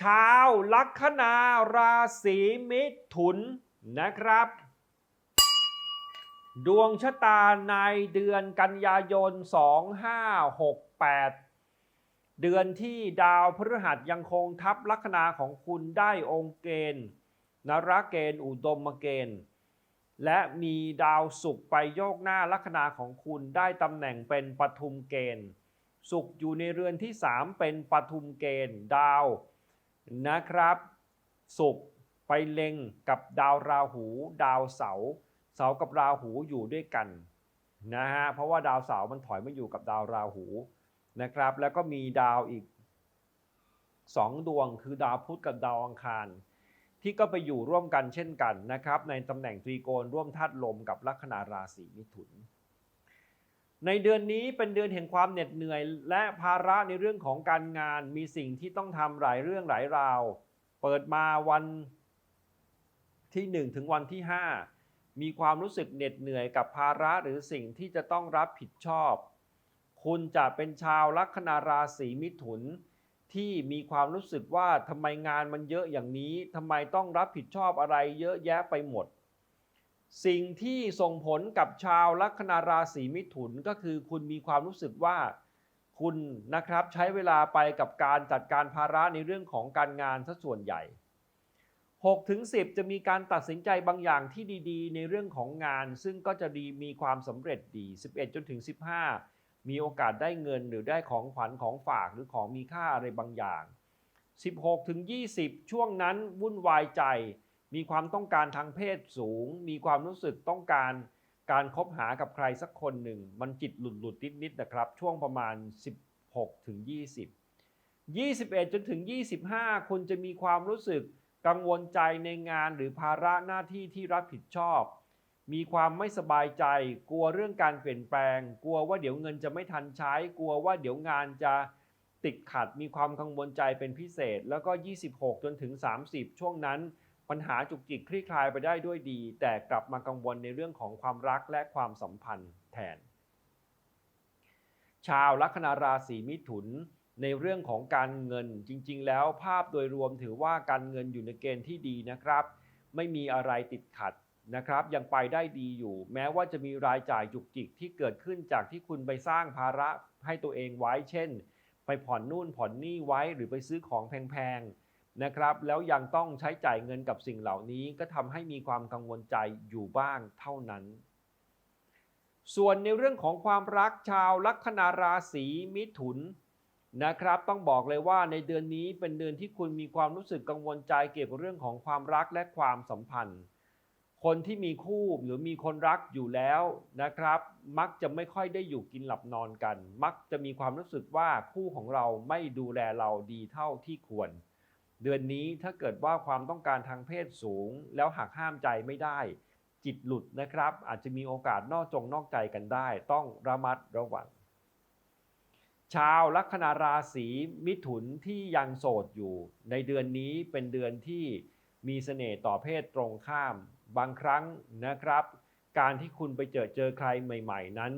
ชาวลัคนาราศีมิถุนนะครับ ดวงชะตาในเดือนกันยายน 2568 เดือนที่ดาวพฤหัสยังคงทับลัคนาของคุณได้องค์เกณฑ์นรเกณฑ์อุดมเกณฑ์ และมีดาวศุกร์ไปโยกหน้าลัคนาของคุณได้ตำแหน่งเป็นปทุมเกณฑ์ศุกร์อยู่ในเรือนที่ 3 เป็นปทุมเกณฑ์ดาว นะครับศุกร์ไปเล็งกับดาวราหู ดาวเสาเสากับราหูอยู่ด้วยกันนะฮะเพราะว่าดาวเสามันถอยมาอยู่กับดาวราหูนะครับ แล้วก็มีดาวอีก 2 ดวงคือดาวพุธกับดาวอังคาร ที่ก็ไปอยู่ร่วมกันเช่นกันนะครับ ในตำแหน่งตรีโกณร่วมธาตุลมกับลัคนาราศีมิถุน ในเดือนนี้เป็นเดือนแห่งความเหน็ดเหนื่อย และภาระในเรื่องของการงานมีสิ่งที่ต้องทำหลายเรื่องหลายราว เปิดมาวันที่ 1 ถึงวันที่ 5 มีความรู้สึกเหน็ดเหนื่อยกับภาระหรือสิ่งที่จะต้องรับผิดชอบ คุณจะเป็นชาวลัคนาราศีมิถุน ที่มีความรู้สึกว่าทำไมงานมันเยอะอย่างนี้ทำไมต้องรับผิดชอบอะไรเยอะแยะไปหมด สิ่งที่ส่งผลกับชาวลัคนาราศีมิถุนก็คือคุณมีความรู้สึกว่าคุณนะครับใช้เวลาไปกับการจัดการภาระในเรื่องของการงานซะส่วนใหญ่6ถึง10 จะมีการตัดสินใจบางอย่างที่ดีๆ ในเรื่องของงาน ซึ่งก็จะดีมีความสำเร็จดี 11 จนถึง 15 มีโอกาสได้เงินหรือได้ของขวัญของฝากหรือของมีค่าอะไรบางอย่าง 16ถึง20 ช่วงนั้นวุ่นวายใจ มีความต้องการทางเพศสูง มีความรู้สึกต้องการการคบหากับใครสักคนหนึ่ง มันจิตหลุดหลุดนิดนิดๆนะครับ ช่วงประมาณ 16ถึง20 21 จนถึง 25 คุณจะมีความรู้สึกกังวลใจในงานหรือภาระหน้าที่ที่รับผิดชอบ มีความไม่สบายใจ กลัวเรื่องการเปลี่ยนแปลง กลัวว่าเดี๋ยวเงินจะไม่ทันใช้ กลัวว่าเดี๋ยวงานจะติดขัด มีความกังวลใจเป็นพิเศษ แล้วก็ 26 จนถึง 30 ช่วงนั้น ปัญหาจุกจิกคลี่คลายไปได้ด้วยดี แต่กลับมากังวลในเรื่องของความรักและความสัมพันธ์แทน ชาวลัคนาราศีมิถุนในเรื่องของการเงินจริง ๆ แล้วภาพโดยรวมถือว่าการเงินอยู่ในเกณฑ์ที่ดีนะครับ ไม่มีอะไรติดขัดนะครับ ยังไปได้ดีอยู่ แม้ว่าจะมีรายจ่ายจุกจิกที่เกิดขึ้นจากที่คุณไปสร้างภาระให้ตัวเองไว้เช่น ไปผ่อนนู่นผ่อนนี่ไว้หรือไปซื้อของแพงๆ นะครับ แล้วยังต้องใช้จ่ายเงินกับสิ่งเหล่านี้ก็ทำให้มีความกังวลใจอยู่บ้างเท่านั้น ส่วนในเรื่องของความรักชาวลัคนาราศีมิถุนนะครับต้องบอกเลยว่าในเดือนนี้เป็นเดือนที่คุณมีความรู้สึกกังวลใจเกี่ยวกับเรื่องของความรักและความสัมพันธ์ คนที่มีคู่หรือมีคนรักอยู่แล้วนะครับ มักจะไม่ค่อยได้อยู่กินหลับนอนกัน มักจะมีความรู้สึกว่าคู่ของเราไม่ดูแลเราดีเท่าที่ควร เดือนนี้ถ้าเกิดว่าความต้องการทางเพศสูง แล้วหักห้ามใจไม่ได้ จิตหลุดนะครับ อาจจะมีโอกาสนอกจงนอกใจกันได้ ต้องระมัดระวัง ชาวลัคนาราศีมิถุนที่ยังโสดอยู่ ในเดือนนี้เป็นเดือนที่มีเสน่ห์ต่อเพศตรงข้าม บางครั้งนะครับ การที่คุณไปเจอเจอใครใหม่ ๆ นั้น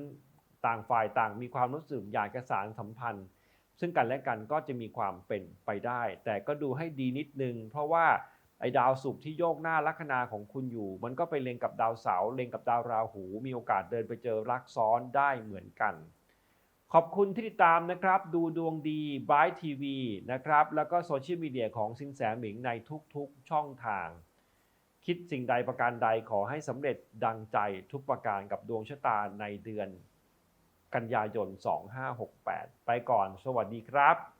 ต่างฝ่ายต่างมีความรู้สึกอยากจะสารสัมพันธ์ ซึ่งกันและกันก็จะมีความเป็นไปได้ แต่ก็ดูให้ดีนิดนึง เพราะว่าไอ้ดาวศุกร์ที่โยกหน้าลัคนาของคุณอยู่ มันก็ไปเล็งกับดาวเสาร์เล็งกับดาวราหู มีโอกาสเดินไปเจอรักซ้อนได้เหมือนกัน ขอบคุณที่ติดตามนะครับ ดูดวงดีบายทีวีนะครับ แล้วก็โซเชียลมีเดียของสินแสหมิงในทุกๆช่องทาง คิดสิ่งใดประการใดขอให้สำเร็จดังใจทุกประการกับดวงชะตาในเดือน กันยายน 2568 ไปก่อน สวัสดีครับ